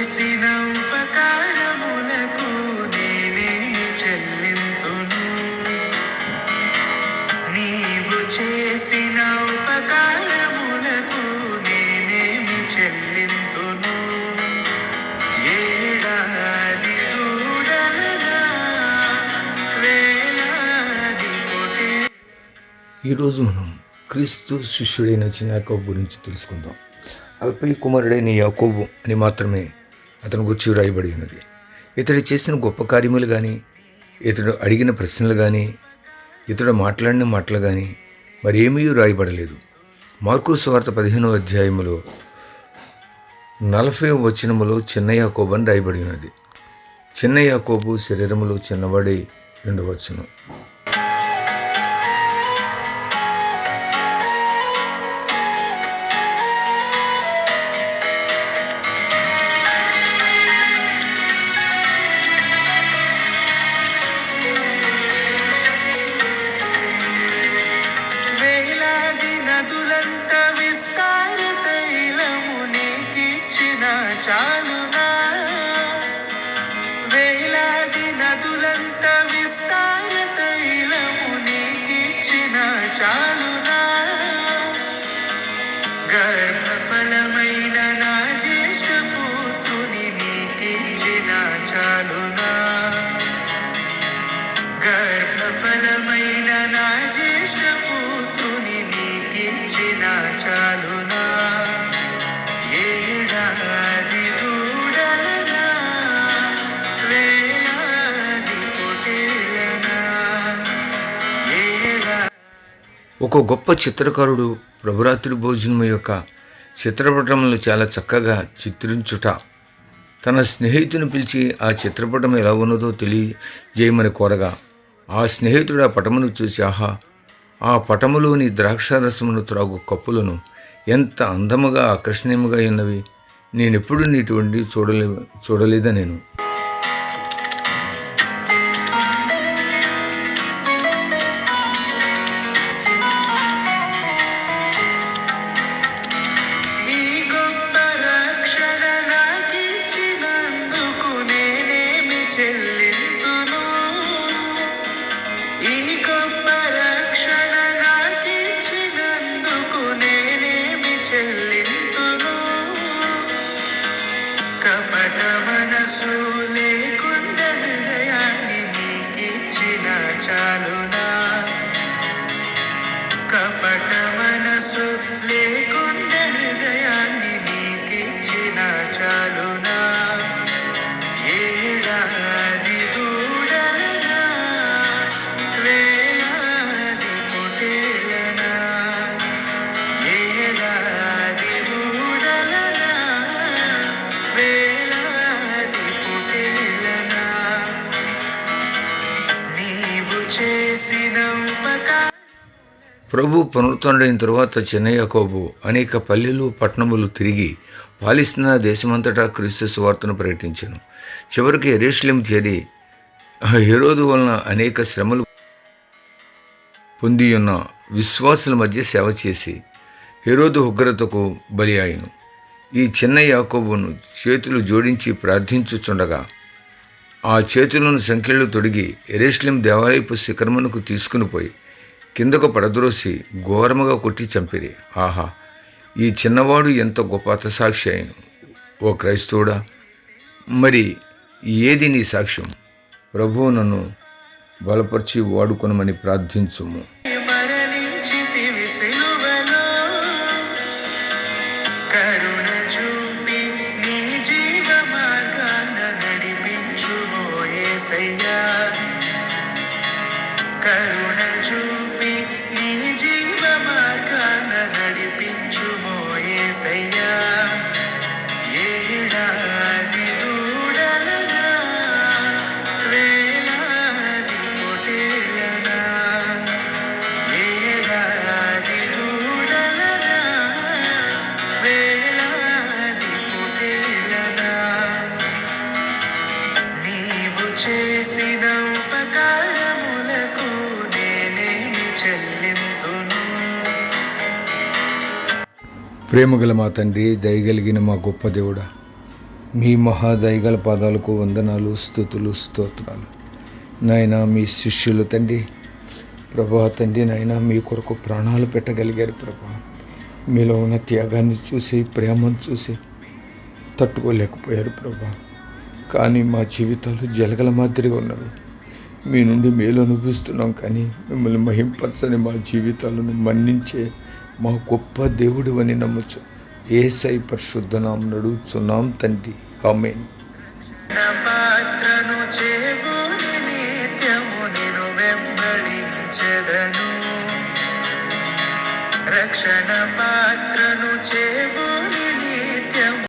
చేసిన ఉపకారములకు నేనే చెల్లింతును. నీవు చేసిన ఉపకారములకు నేనేమి చెల్లింతును. ఏడాది దూడలగా వేలాది ఈరోజు మనం క్రీస్తు శిష్యుడైన చిన్న యాకోబు గురించి తెలుసుకుందాం. అల్పై కుమారుడైన యాకోబు అని మాత్రమే అతని గుర్చి వ్రాయబడి ఉన్నది. ఇతడు చేసిన గొప్ప కార్యములు కానీ ఇతడు అడిగిన ప్రశ్నలు కానీ ఇతడు మాట్లాడిన మాటలు కానీ మరేమీ రాయబడలేదు మార్కు స్వార్త పదిహేనో అధ్యాయములో నలభై వచనములో చిన్న యాకోబు అని రాయబడి ఉన్నది. చిన్న యాకోబు శరీరములో చిన్నవాడి రెండు చాలునా గర్భఫలమైన నా జ్యేష్ఠ పుత్రుని నీకిచ్చిన చాలునా గర్భఫలమైన నా జ్యేష్ఠ ఒక గొప్ప చిత్రకారుడు ప్రభురాత్రి భోజనం యొక్క చిత్రపటములు చాలా చక్కగా చిత్రించుట. తన స్నేహితుని పిలిచి ఆ చిత్రపటం ఎలా ఉన్నదో తెలియజేయమని కోరగా ఆ స్నేహితుడు ఆ పటమును చూసి ఆహా ఆ పటములోని ద్రాక్షారసమును త్రాగు కప్పులను ఎంత అందముగా ఆకర్షణీయముగా ఉన్నవి. నేనెప్పుడు నీటువంటి చూడలే చూడలేదా నేను లేకుండా హృదయాన్ని నీకిచ్చిన చాలునా. కపట మనసు లే ప్రభు పునరుత్డైన తరువాత చిన్న యాకోబు అనేక పల్లెలు పట్టణములు తిరిగి పాలిస్తున్న దేశమంతటా క్రీస్తు సువార్తను ప్రకటించాను. చివరికి ఎరేష్లెం చేరి హెరోదు వలన అనేక శ్రమలు పొంది ఉన్న విశ్వాసుల మధ్య సేవ చేసి హెరోదు ఉగ్రతకు బలి ఆయను. ఈ చిన్న యాకోబును చేతులు జోడించి ప్రార్థించుచుండగా ఆ చేతులను సంఖ్యలు తొడిగి ఎరేష్లిం దేవాలయపు శిఖరమునకు తీసుకుని పోయి కిందకు పడద్రోసి ఘోరముగా కొట్టి చంపిరి. ఆహా ఈ చిన్నవాడు ఎంత గొప్ప అతసాక్షి అయిన. ఓ క్రైస్తవుడా మరి ఏది నీ సాక్ష్యం? ప్రభువు నన్ను బలపరిచి వాడుకొనమని ప్రార్థించుము. మరణించితివి కరుణ చూపి నీ జీవ మార్గాన నడిపించుమో యేసయ్యా ప్రేమగల మా తండ్రి దయగలిగిన మా గొప్ప దేవుడా మీ మహాదయగల పాదాలకు వందనాలు స్థుతులు స్తోత్రాలు. నాయన మీ శిష్యులు తండ్రి ప్రభా తండ్రి నాయన మీ కొరకు ప్రాణాలు పెట్టగలిగారు ప్రభా. మీలో ఉన్న త్యాగాన్ని చూసి ప్రేమను చూసి తట్టుకోలేకపోయారు ప్రభా. కానీ మా జీవితాలు జలగల మాదిరిగా ఉన్నవి. మీ నుండి మేలు అనిపిస్తున్నాం కానీ మిమ్మల్ని మహింపరచని మా జీవితాలను మన్నించే మా గొప్ప దేవుడు అని నమ్ముచు. ఏసై సై పరిశుద్ధనాం నడుచున్నాం తండ్రి. ఆమెన్.